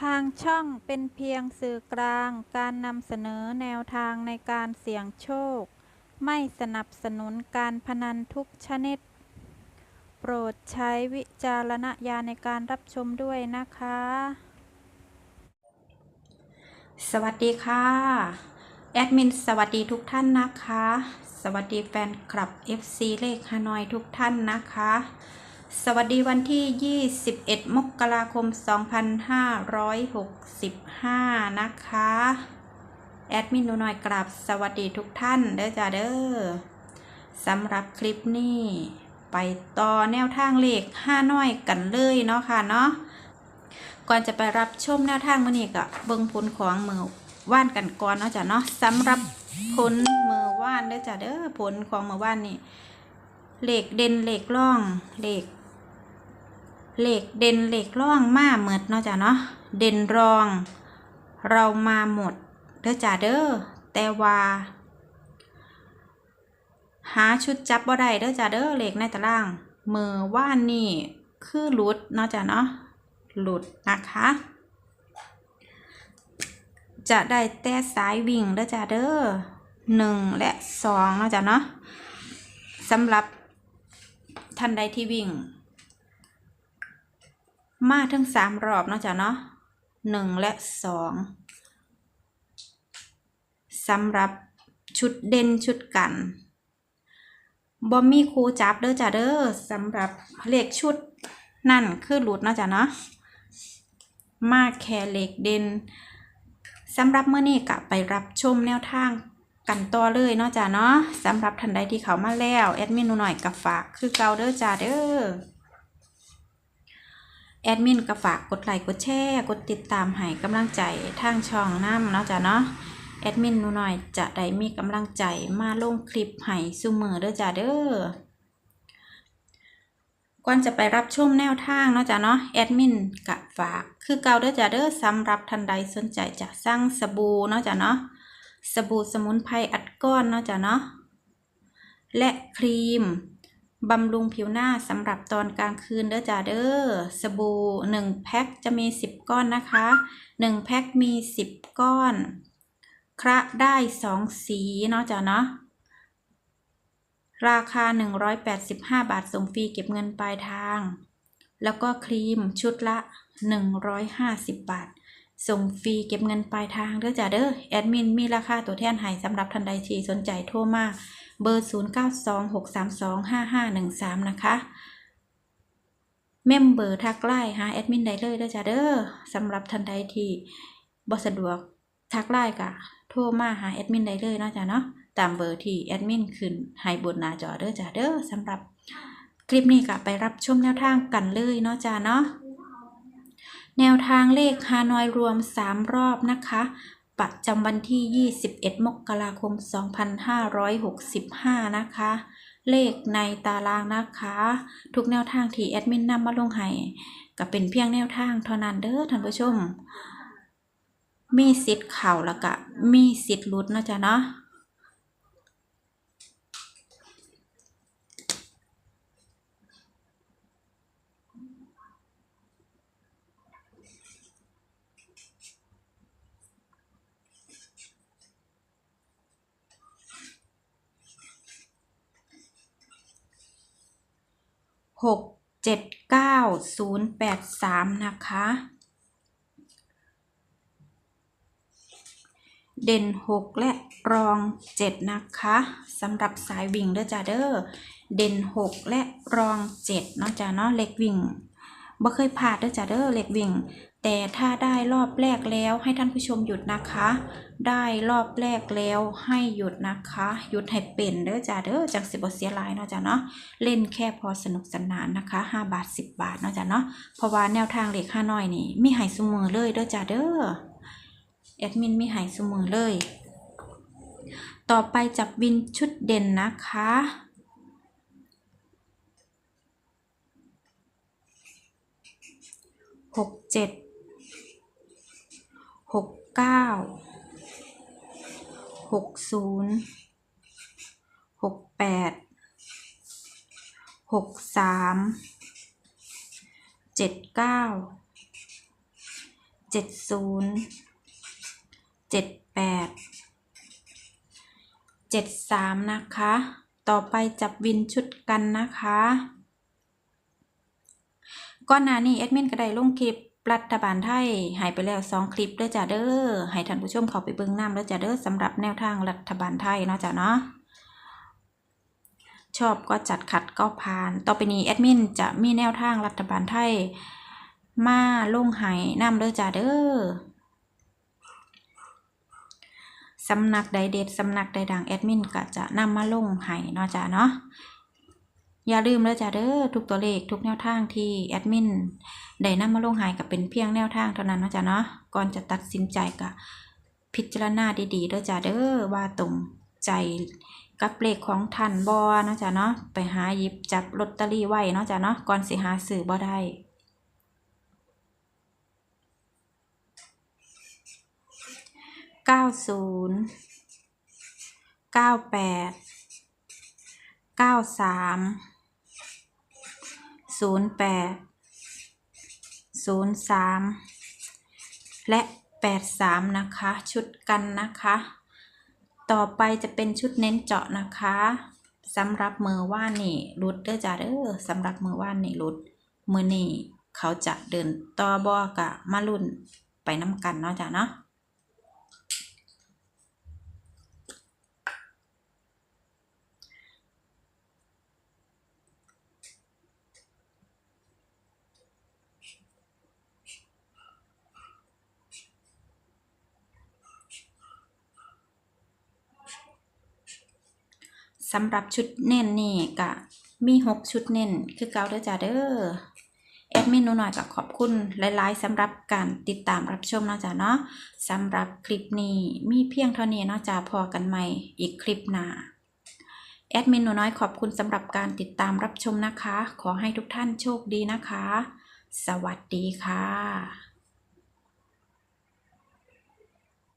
ทางช่องเป็นเพียงสื่อกลางการนำเสนอแนวทางในการเสี่ยงโชค ไม่สนับสนุนการพนันทุกชนิด โปรดใช้วิจารณญาณในการรับชมด้วยนะคะ สวัสดีค่ะ แอดมินสวัสดีทุกท่านนะคะ สวัสดีแฟนคลับ FC เลขฮานอยทุกท่านนะคะ สวัสดีวันที่ 21 มกราคม 2565 นะคะ แอดมินหนูหน่อยกราบสวัสดีทุกท่านเด้อจ้าเด้อสำหรับคลิปนี้ ไปต่อแนวทางเลขห้าน้อยกันเลยเนาะค่ะเนาะ ก่อนจะไปรับชมแนวทางมื้อนี้ก็เบิ่งผลของมือว่านกันก่อนเนาะจ้ะเนาะสำหรับผลมือว่านเด้อจ้ะเด้อผลของมือว่านนี่เลขเด่นเลขร่องเลข เหลขเด่นเหลขร่องมาหมดเนาะจ้ะเนาะเด่นรอง เรามาหมดเด้อจ้ะเด้อแต่ว่าหาชุดจับบ่ได้เด้อจ้ะเด้อเหลขในตารางมือว่านนี่คือหลุดเนาะจ้ะเนาะหลุดนะคะจะได้แต่สายวิ่งเด้อจ้าเด้อหนึ่งและสองเนาะจ้ะเนาะสำหรับท่านใดที่วิ่ง มาถึงสามรอบเนาะจ้ะเนาะหนึ่งและสองสำหรับชุดเด่นชุดกันบอมมี่ครูจับเด้อจ้ะเด้อสำหรับเลขชุดนั่นคือหลุดเนาะจ้ะเนาะมากแค่เล็กเด่นสำหรับเมื่อนี้กะไปรับชมแนวทางกันต่อเลยเนาะจ้าเนาะสำหรับท่านใดที่เขามาแล้ว แอดมินหน่อยกับฝากคือเกาเด้อจ้าเด้อ แอดมินกับฝากกดไลค์กดแชร์กดติดตามให้กำลังใจทางช่องน้ำเนาะจ้าเนาะแอดมินหนูหน่อยจะได้มีกำลังใจมาลงคลิปให้ซุมือเด้อจ้าเด้อก่อนจะไปรับชมแนวทางเนาะจ้ะเนาะแอดมินกะฝากคือเก่าเด้อจ้ะเด้อสำหรับท่านใดสนใจจะสร้างสบู่เนาะจ้ะเนาะสบู่สมุนไพรอัดก้อนเนาะจ้ะเนาะและครีม บำรุงผิวหน้าสำหรับตอนกลางคืนเด้อจ้ะเด้อสบู่1แพ็คจะมี 10 ก้อนนะคะ 1 แพ็คมี 10 ก้อน คระได้ 2 สีเนาะจ้ะเนาะราคา 185 บาทส่งฟรีเก็บเงินปลายทาง แล้วก็ครีมชุดละ 150 บาท ส่งฟรีเก็บเงินปลายทางเด้อจ้าเด้อแอดมินมีราคาตัวแทนให้สำหรับท่านใดที่สนใจโทรมาเบอร์ 0926325513 นะคะเมมเบอร์ทักไลน์หาแอดมินได้เลยเด้อจ้าเด้อสำหรับท่านใดที่บ่สะดวกทักไลน์กะโทรมาหาแอดมินได้เลยเนาะจ้าเนาะตามเบอร์ที่แอดมินขึ้นให้บนหน้าจอเด้อจ้าเด้อสำหรับคลิปนี้ก็ไปรับชมแนวทางกันเลยเนาะจ้าเนาะ แนวทางเลขฮานอยรวม 3 รอบนะคะประจำวันที่ 21 มกราคม 2565 นะคะ เลขในตารางนะคะ ทุกแนวทางที่แอดมินนำมาลงให้ก็เป็นเพียงแนวทางเท่านั้นเด้อท่านผู้ชม มีสิทธิ์เข่าแล้วก็มีสิทธิ์ลุดนะจ้ะเนาะ หกเจ็ดเก้าศูนย์แปดสามนะคะ เด่นหกและรองเจ็ดนะคะสำหรับสายวิ่งเด้อจ้าเด้อเด่นหกและรองเจ็ดเนาะจ้าเนาะเล็กวิ่งบ่เคยพลาดเด้อจ้าเด้อเล็กวิ่ง แต่ถ้าได้รอบแรกแล้วให้ท่านผู้ชมหยุดนะคะ ได้รอบแรกแล้วให้หยุดนะคะ หยุดให้เป็นเด้อจ้าเด้อจังสิบ่เสียหลายเนาะจ้าเนาะเล่นแค่พอสนุกสนานนะคะ 5 บาท 10 บาทเนาะจ้ะเนาะเพราะว่าแนวทางเลขห้าน้อยนี่มีหายสมือเลยเด้อจ้าเด้อแอดมินมีหายสมือเลย ต่อไปจับวินชุดเด่นนะคะหกเจ็ด หกเก้าหกศูนย์หกแปดหกสามเจ็ดเก้าเจ็ดศูนย์เจ็ดแปดเจ็ดสามนะคะ ต่อไปจับวินชุดกันนะคะก่อนหน้านี้แอดมินก็ได้ลงคลิป รัฐบาลไทยหายไปแล้วสองคลิปเด้อจ้าเด้อให้ท่านผู้ชมเข้าไปเบิ่งน้ำเด้อจ้าเด้อสำหรับแนวทางรัฐบาลไทยเนาะจ้าเนาะชอบก็จัดขัดก็ผ่าน ต่อไปนี้แอดมินจะมีแนวทางรัฐบาลไทย มาลงไหนำเด้อจ้าเด้อสำนักใดเด็ดสำนักใดดังแอดมินก็จะนำมาลงไหเนาะจ้าเนาะอย่าลืมเด้อจ้าเด้อทุกตัวเลขทุกแนวทางที่แอดมิน ได้นำมาลงไหกับเป็นเพียงแนวทางเท่านั้นนะจ้าเนาะก่อนจะตัดสินใจก็พิจารณาดีๆเด้อจ้าเด้อว่าตรงใจกับเลขของท่านบอเนาะจ้ะเนาะไปหาหยิบจับลอตเตอรี่ไว้เนาะจ้ะเนาะก่อนสิหาซื้อบ่ได้เก้าศูนย์เก้าแปดเก้าสามศูนย์แปด 03 และ 83 นะคะ ชุดกันนะคะ ต่อไปจะเป็นชุดเน้นเจาะนะคะสำหรับมือว่านนี่รุดเด้อจ้าเด้อสำหรับมือว่านนี่รุดมือนี่เขาจะเดินต่อบอกะมาลุ่นไปน้ำกันเนาะจ้าเนาะ สำหรับชุดเน้นนี่กะมีหกชุดเน้นคือเก่าเด้อจ้าเด้อแอดมินหนูหน่อยก็ขอบคุณหลายๆสำหรับการติดตามรับชมเนาะจ้าเนาะสำหรับคลิปนี้มีเพียงเท่านี้เนาะจ้าพอกันใหม่อีกคลิปหน้าแอดมินหนูน้อยขอบคุณสำหรับการติดตามรับชมนะคะ ขอให้ทุกท่านโชคดีนะคะ สวัสดีค่ะ